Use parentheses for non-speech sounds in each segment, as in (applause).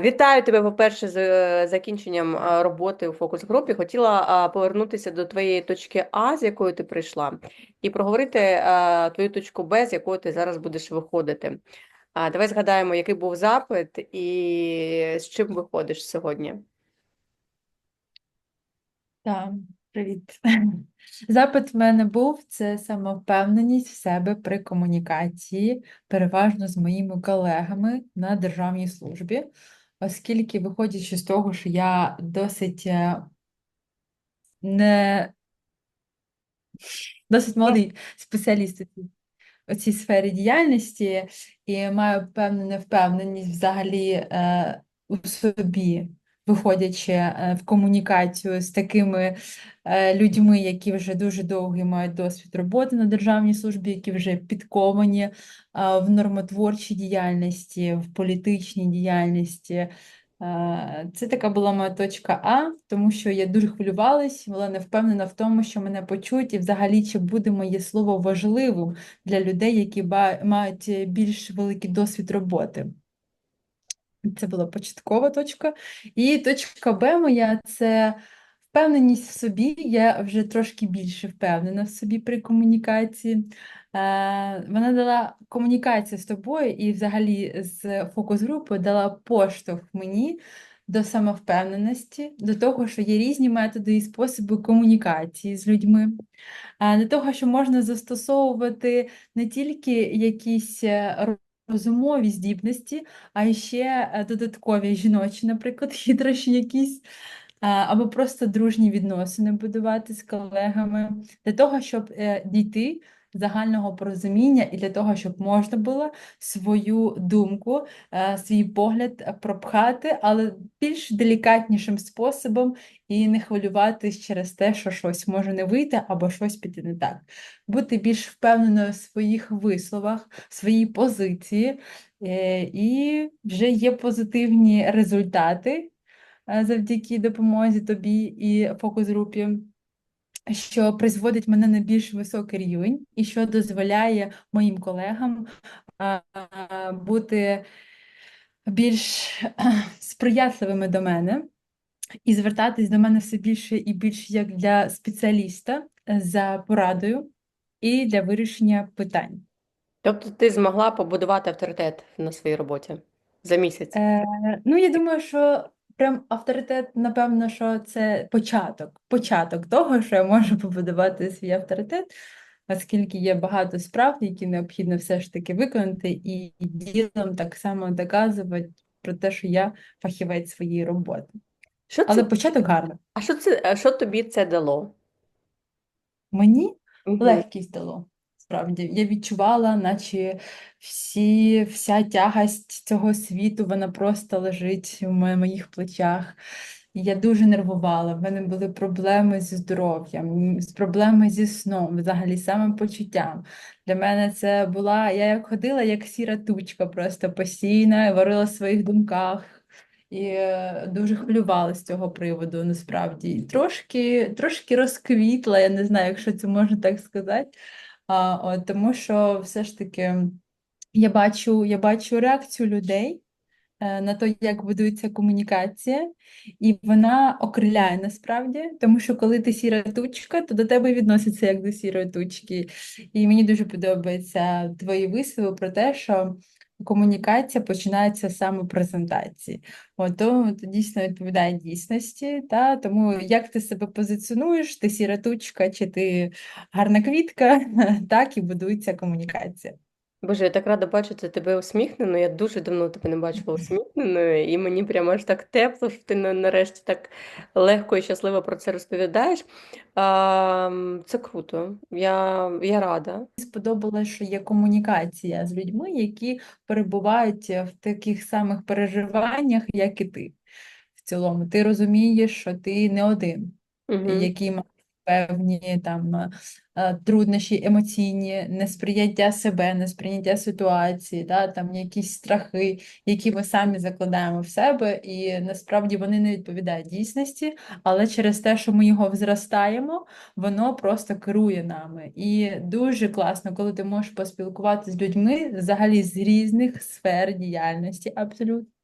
Вітаю тебе, по-перше, з е, закінченням роботи у фокус-групі. Хотіла повернутися до твоєї точки А, з якої ти прийшла, і проговорити твою точку Б, з якої ти зараз будеш виходити. Давай згадаємо, який був запит і з чим виходиш сьогодні. Так, привіт. (laughs) Запит в мене був це самовпевненість в себе при комунікації, переважно з моїми колегами на державній службі, оскільки, виходячи з того, що я досить е, не досить молодий спеціаліст у цій- сфері діяльності і маю певну невпевненість взагалі е, у собі, виходячи е, в комунікацію з такими е, людьми, які вже дуже довгий мають досвід роботи на державній службі, які вже підковані е, в нормотворчій діяльності, в політичній діяльності. Це така була моя точка А, тому що я дуже хвилювалась, була не впевнена в тому, що мене почують, і взагалі чи буде моє слово важливим для людей, які мають більш великий досвід роботи. Це була початкова точка. І точка Б моя це впевненість в собі. Я вже трошки більше впевнена в собі при комунікації. Е, Вона дала комунікацію з тобою і взагалі з фокус-групою дала поштовх мені до самовпевненості, до того, що є різні методи і способи комунікації з людьми. А, До того, що можна застосовувати не тільки якісь е, розумові здібності, а ще е, додаткові жіночі, наприклад, (laughs) хитрощі якісь, або просто дружні відносини будувати з колегами, для того, щоб е, дійти загального порозуміння і для того, щоб можна було свою думку, е, свій погляд пропхати, але більш делікатнішим способом і не хвилюватись через те, що щось може не вийти або щось піти не так. Бути більш впевненою в своїх висловах, в своїй позиції, е, і вже є позитивні результати е, завдяки допомозі тобі і фокус-групі. Що призводить мене на більш високий рівень, і що дозволяє моїм колегам бути більш сприятливими до мене і звертатись до мене все більше і більше як для спеціаліста е, за порадою і для вирішення питань. Тобто ти змогла побудувати авторитет на своїй роботі за місяць. Е, ну, я думаю, що прям авторитет, напевно, що це початок, початок того, що я можу побудувати свій авторитет, оскільки є багато справ, які необхідно все ж таки виконати, і ділом так само доказувати про те, що я фахівець своєї роботи. Що Але це, початок гарний. а що це, а що тобі це дало? Мені Мгм. легкість дало. Справді, я відчувала, наче всі, вся тягасть цього світу, вона просто лежить у моїх плечах. Я дуже нервувала, в мене були проблеми зі здоров'ям, проблеми зі сном, взагалі самопочуттям. Для мене це була, я як ходила, як сіра тучка, просто постійно варила в своїх думках. І е, дуже хвилювалася з цього приводу, насправді. Трошки, трошки розквітла, я не знаю, якщо це можна так сказати. А, от, тому що все ж таки я бачу, я бачу реакцію людей е, на те, як будується комунікація, і вона окриляє насправді, тому що коли ти сіра тучка, то до тебе відноситься як до сірої тучки. І мені дуже подобаються твої вислови про те, що комунікація починається з самопрезентації. От, то, то дійсно відповідає дійсності. Та? Тому як ти себе позиціонуєш, ти сіра тучка чи ти гарна квітка, (laughs) так і будується комунікація. Боже, я так рада бачити тебе усміхненою. Я дуже давно тебе не бачила усміхненою, і мені прямо аж так тепло, що ти на- нарешті так легко і щасливо про це розповідаєш. А, це круто. Я, я рада. сподобалось, що є комунікація з людьми, які перебувають в таких самих переживаннях, як і ти. В цілому, ти розумієш, що ти не один, Угу. які мають певні там е, труднощі емоційні, несприйняття себе, несприйняття ситуації, да, там якісь страхи, які ми самі закладаємо в себе, і насправді вони не відповідають дійсності, але через те, що ми його взростаємо, воно просто керує нами. І дуже класно, коли ти можеш поспілкуватися з людьми взагалі з різних сфер діяльності, абсолютно.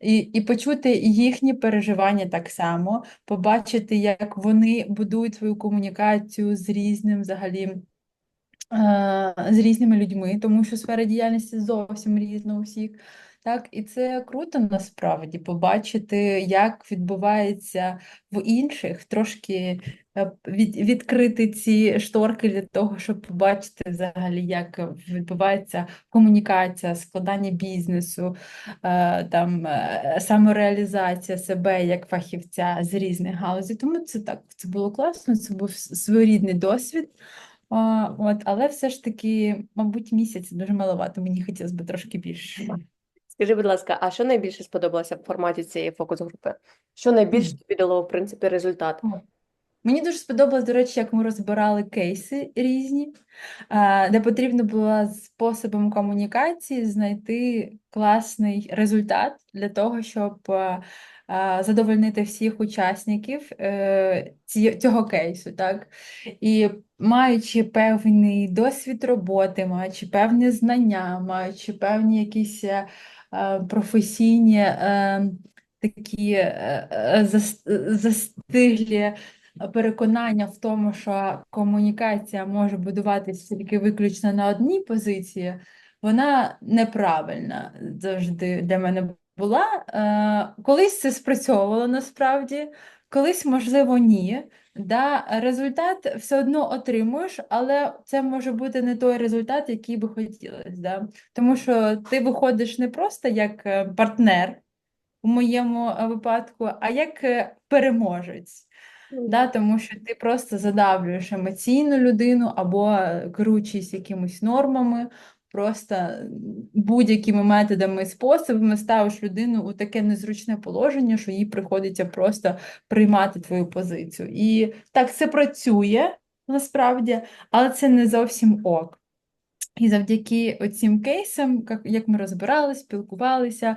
І, і почути їхні переживання так само, побачити, як вони будують свою комунікацію з різним взагалі. е, З різними людьми, тому що сфера діяльності зовсім різна у всіх. Так, і це круто насправді побачити, як відбувається в інших, трошки е, від, відкрити ці шторки для того, щоб побачити взагалі, як відбувається комунікація, складання бізнесу, е, там е, самореалізація себе як фахівця з різних галузей. Тому це так, це було класно, це був своєрідний досвід. От, але все ж таки, мабуть, місяць дуже маловато, мені хотілося б трошки більше. Скажи, будь ласка, а що найбільше сподобалося в форматі цієї фокус-групи? Що найбільше тобі дало, в принципі, результат? Мені дуже сподобалось, до речі, як ми розбирали кейси різні, де потрібно було способом комунікації знайти класний результат для того, щоб задовольнити всіх учасників е, цього кейсу, так? І маючи певний досвід роботи, маючи певні знання, маючи певні якісь е, професійні е, такі е, е, застиглі переконання в тому, що комунікація може будуватися тільки виключно на одній позиції, вона неправильна завжди для мене була. Е, Колись це спрацьовувало насправді, колись, можливо, ні. Да, результат все одно отримуєш, але це може бути не той результат, який би хотілося. Да? Тому що ти виходиш не просто як е, партнер у моєму е, випадку, а як е, переможець. Да, тому що ти просто задавлюєш емоційну людину або керуючись якимись нормами, просто будь-якими методами і способами ставиш людину у таке незручне положення, що їй приходиться просто приймати твою позицію. І так це працює насправді, але це не зовсім ок. І завдяки оцім кейсам, як- ми розбирали, спілкувалися,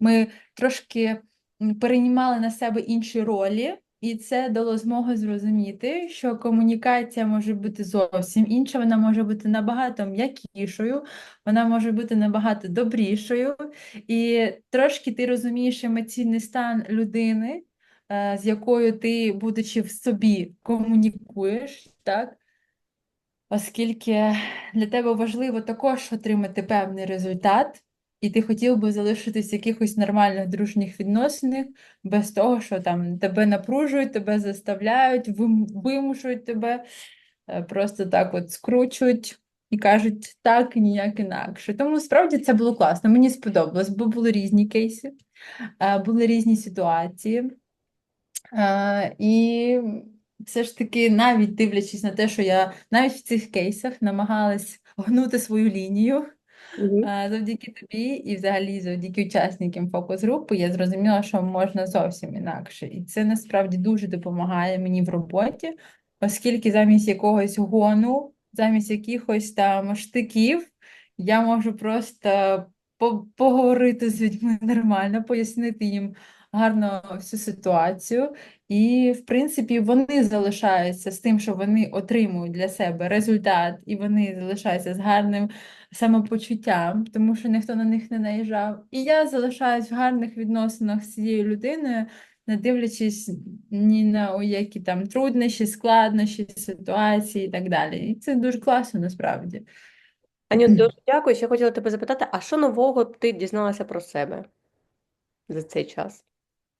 ми трошки м, переймали на себе інші ролі, і це дало змогу зрозуміти, що комунікація може бути зовсім інша, вона може бути набагато м'якішою, вона може бути набагато добрішою, і трошки ти розумієш емоційний стан людини, е, з якою ти, будучи в собі, комунікуєш, так? Оскільки для тебе важливо також отримати певний результат, і ти хотів би залишитись в якихось нормальних дружніх відносинах, без того, що там тебе напружують, тебе заставляють, вимушують тебе, е, просто так от скручують і кажуть так, ніяк інакше. Тому справді це було класно. Мені сподобалось, бо були різні кейси, е, були різні ситуації. Е, І все ж таки, навіть дивлячись на те, що я навіть в цих кейсах намагалась гнути свою лінію, Е, завдяки тобі і взагалі завдяки учасникам фокус-групи, я зрозуміла, що можна зовсім інакше. І це насправді дуже допомагає мені в роботі, оскільки замість якогось гону, замість якихось там штиків, я можу просто по- поговорити з людьми нормально, пояснити їм гарно всю ситуацію. І, в принципі, вони залишаються з тим, що вони отримують для себе результат, і вони залишаються з гарним самопочуттям, тому що ніхто на них не наїжджав. І я залишаюсь в гарних відносинах з цією людиною, не дивлячись ні на які там труднощі, складнощі, ситуації і так далі. І це дуже класно насправді. Аню, дуже дякую. Ще хотіла тебе запитати, а що нового ти дізналася про себе за цей час?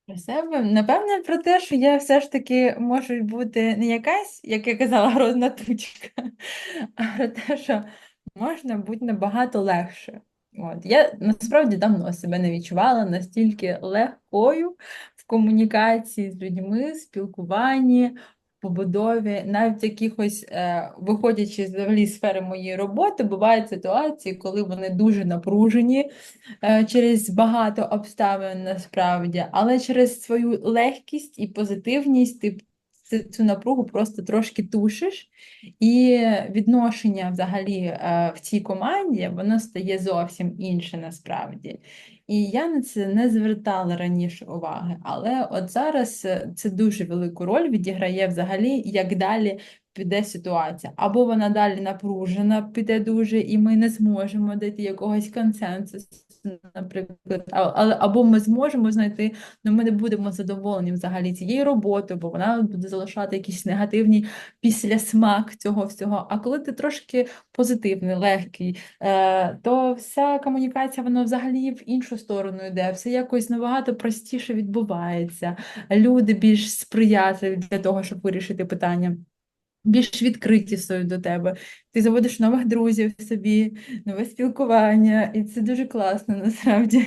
Про себе, напевне, про те, що я все ж таки можу бути не якась, як я казала, (laughs) грозна тучка, а про те, що можна бути набагато легше. От. Я насправді давно себе не відчувала настільки легкою в комунікації з людьми, спілкуванні, побудові, навіть якихось, е, виходячи взагалі з сфери моєї роботи, бувають ситуації, коли вони дуже напружені, е, через багато обставин насправді, але через свою легкість і позитивність ти ц- цю напругу просто трошки тушиш, і відношення взагалі е, в цій команді воно стає зовсім інше насправді. І я на це не звертала раніше уваги, але от зараз е, це дуже велику роль відіграє взагалі, як далі піде ситуація. Або вона далі напружена, піде дуже, і ми не зможемо дійти якогось консенсусу. Наприклад, але або ми зможемо знайти, але ми не будемо задоволені взагалі цією роботою, бо вона буде залишати якийсь негативний післясмак цього всього. А коли ти трошки позитивний, легкий, е, то вся комунікація вона взагалі в іншу сторону йде, все якось набагато простіше відбувається. Люди більш сприятливі для того, щоб вирішити питання. Більш відкриті до тебе. Ти заводиш нових друзів собі, нове спілкування, і це дуже класно насправді.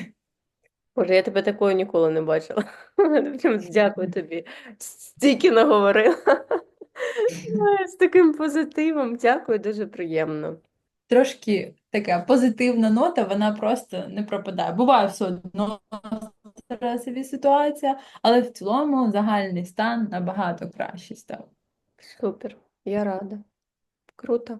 Боже, я тебе такою ніколи не бачила. Дякую тобі. Стільки наговорила. З таким позитивом. Дякую, дуже приємно. Трошки така позитивна нота, вона просто не пропадає. Буває все одно стресові ситуація, але в цілому загальний стан набагато кращий став. Супер. Я рада. Круто.